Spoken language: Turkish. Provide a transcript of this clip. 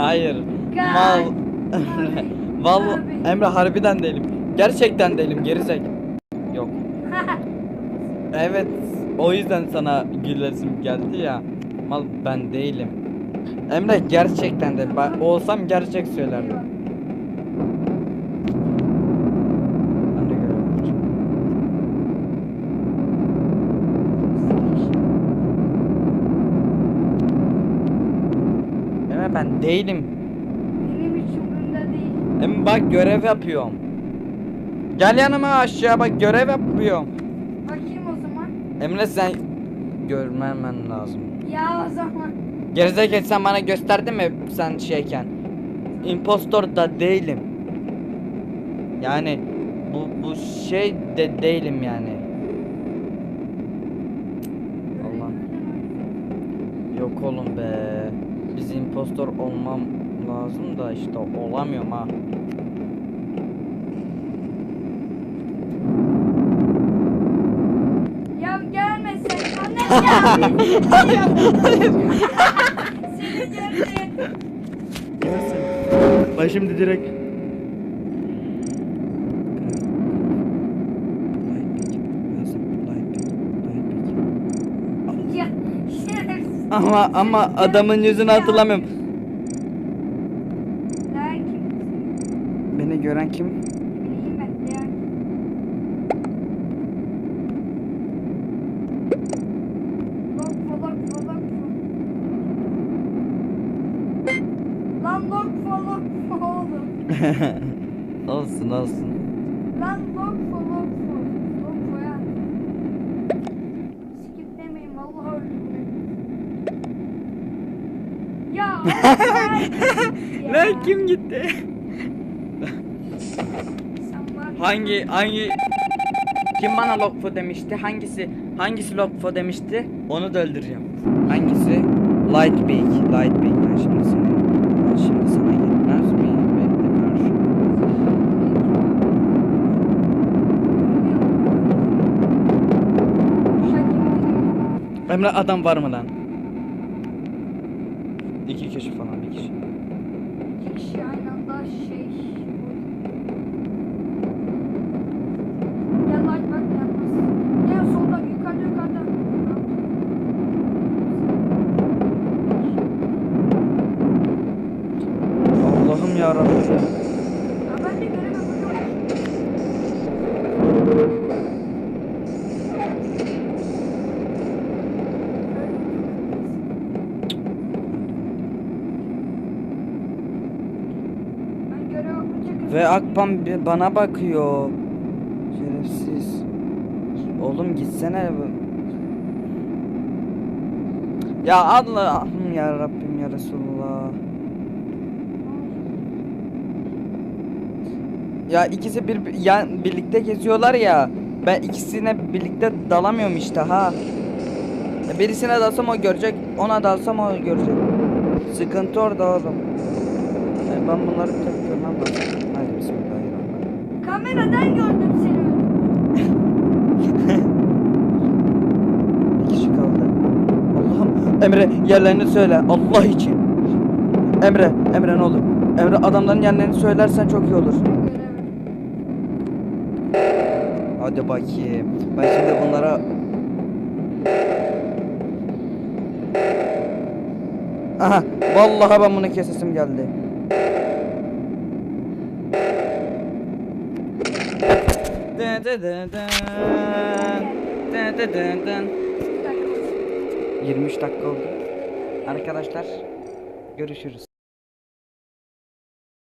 Hayır. Mal. Abi. Emre harbiden değilim. Gerçekten değilim gerizek. Yok. Evet. O yüzden sana gülesim geldi ya. Mal ben değilim. Emre gerçekten de ben olsam gerçek söylerdim. Ben de görebilirim. Emre ben değilim. Benim hiç umurumda değil. Emre bak görev yapıyorum. Gel yanıma aşağı bak görev yapıyorum. Bakayım o zaman. Emre sen görmemen lazım. Ya o zaman. Gerizekalı sen bana gösterdin mi sen şeyken? Impostor da değilim. Yani bu bu şey de değilim yani. Allah. Yok oğlum be. İmpostor olmam lazım da işte olamıyorum ha. Ya gelme sen. Annem geldi. Seni geldi. Gelsin. Ben şimdi direkt Ya şerefsiz. Ama ama adamın yüzünü hatırlamıyorum. Beni gören kim? Bileyim ben. Ya. Lan lokfo lokfo oğlum. olsun olsun. Lan lokfo. Lokfo ya. Skip demeyin vallahi öldüm ben. Ya Allah ya. Lan kim gitti? Hangi hangi kim bana lokfo demişti? Hangisi hangisi lokfo demişti? Onu da öldüreceğim. Hangisi? Light Big. Light Big. Ben şimdi seni ben şimdi sana gitmez miyim? Bekle karşı. Emre adam var mı lan? İki kişi falan bir kişi. İki kişi aynı anda şey. Gel lan bak yalnız. Gel solda yukarıda yukarıda. Allah'ım ya Rabbim. Ya ben de görev yapıyorum. Ben görev yapınca Ve Akpan bir bana bakıyor. Şerefsiz. Oğlum gitsene. Ya Allah'ım ya Rabbim ya Resulullah. Ya ikisi bir ya, birlikte geziyorlar ya. Ben ikisine birlikte dalamıyorum işte ha. Birisine dalsam o görecek, ona dalsam o görecek. Sıkıntı orada oğlum. E, ben bunları tek görmem lazım. Bismillahirrahmanirrahim. kameradan gördüm seni. Bir kişi kaldı. Allah'ım. Emre yerlerini söyle. Allah için. Emre, Emre ne olur. Emre adamların yerlerini söylersen çok iyi olur. Hadi bakayım. Ben şimdi bunlara... Aha. Vallahi ben bunu kesesim geldi. Dın dın dın dın. Dın dın dın dın. Bir dakika. 23 dakika oldu. Arkadaşlar görüşürüz.